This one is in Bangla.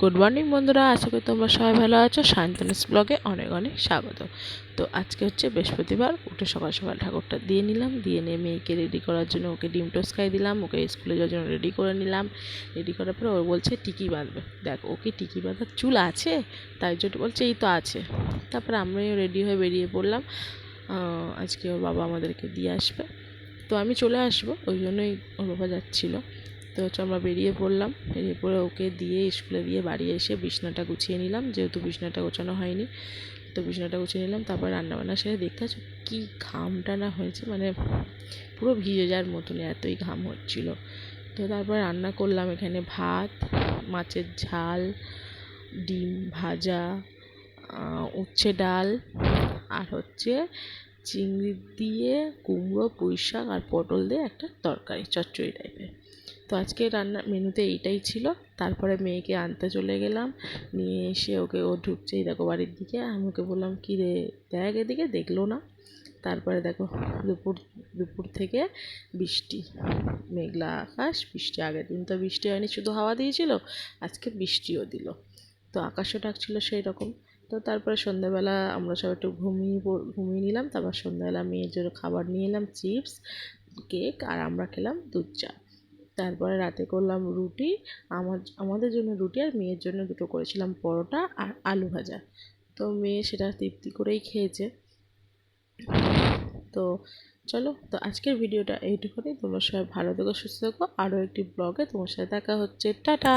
গুড মর্নিং বন্ধুরা। আশা করি তোমরা সবাই ভালো আছো। শান্তনুস ব্লগে অনেক অনেক স্বাগত। তো আজকে হচ্ছে বৃহস্পতিবার। উঠে সকাল সকাল ঠাকুরটা দিয়ে নিলাম। দিয়ে নিয়ে মেয়েকে রেডি করার জন্য ওকে ডিম টোস্ট খাই দিলাম। ওকে স্কুলে যাওয়ার জন্য রেডি করে নিলাম। রেডি করার পরে ও বলছে, টিকি বাঁধবে। দেখ ওকে টিকি বাঁধার চুল আছে? তাই জন্য বলছে, এই তো আছে। তারপরে আমরাও রেডি হয়ে বেরিয়ে পড়লাম। আজকে ওর বাবা আমাদেরকে দিয়ে আসবে। তো আমি চলে আসব। ওই জন্যই ওর বাবা যাচ্ছিল। তো হচ্ছে আমরা বেরিয়ে পড়লাম। বেরিয়ে পড়ে ওকে দিয়ে স্কুলে দিয়ে বাড়ি এসে বিছনাটা গুছিয়ে নিলাম। যেহেতু বিছনাটা গোছানো হয়নি, তো বিছনাটা গুছিয়ে নিলাম। তারপর রান্নাবান্না সেরে দেখতে পাচ্ছ কী ঘামটা না হয়েছে মানে পুরো ভিজে যাওয়ার মতন এতই ঘাম হচ্ছিল। তো তারপর রান্না করলাম এখানে ভাত, মাছের ঝাল, ডিম ভাজা উচ্ছে ডাল আর হচ্ছে চিংড়ি দিয়ে কুমড়ো পুঁই শাক আর পটল দিয়ে একটা তরকারি, চচ্চড়ি টাইপের তো আজকে রান্নার মেনুতে এইটাই ছিল। তারপরে মেয়েকে আনতে চলে গেলাম। নিয়ে এসে ওকে, ও ঢুকছেই দেখো বাড়ির দিকে। আমি ওকে বললাম, কী রে, দেখ এদিকে, দেখল না? তারপরে দেখো, দুপুর দুপুর থেকে বৃষ্টি, মেঘলা আকাশ, বৃষ্টি, আগের দিন তো বৃষ্টি হয়নি, শুধু হাওয়া দিয়েছিল, আজকে বৃষ্টিও দিল। তো আকাশও ডাকছিল সেই রকম তো তারপরে সন্ধ্যাবেলা আমরা সব একটু ঘুমিয়ে ঘুমিয়ে নিলাম। তারপর সন্ধ্যাবেলা মেয়ের জন্য খাবার নিয়ে এলাম, চিপস, কেক, আর আমরা খেলাম দুধ চা। তারপরে রাতে করলাম রুটি, আমার, আমাদের জন্য রুটি আর মেয়ের জন্য দুটো করেছিলাম পরোটা আর আলু ভাজা। তো মেয়ে সেটা তৃপ্তি করেই খেয়েছে। তো চলো, তো আজকের ভিডিওটা এইটুকুনি। তোমার সবাই ভালো থেকো, সুস্থ থাকো। আরও একটি ব্লগে তোমার সাথে দেখা হচ্ছে। টাটা!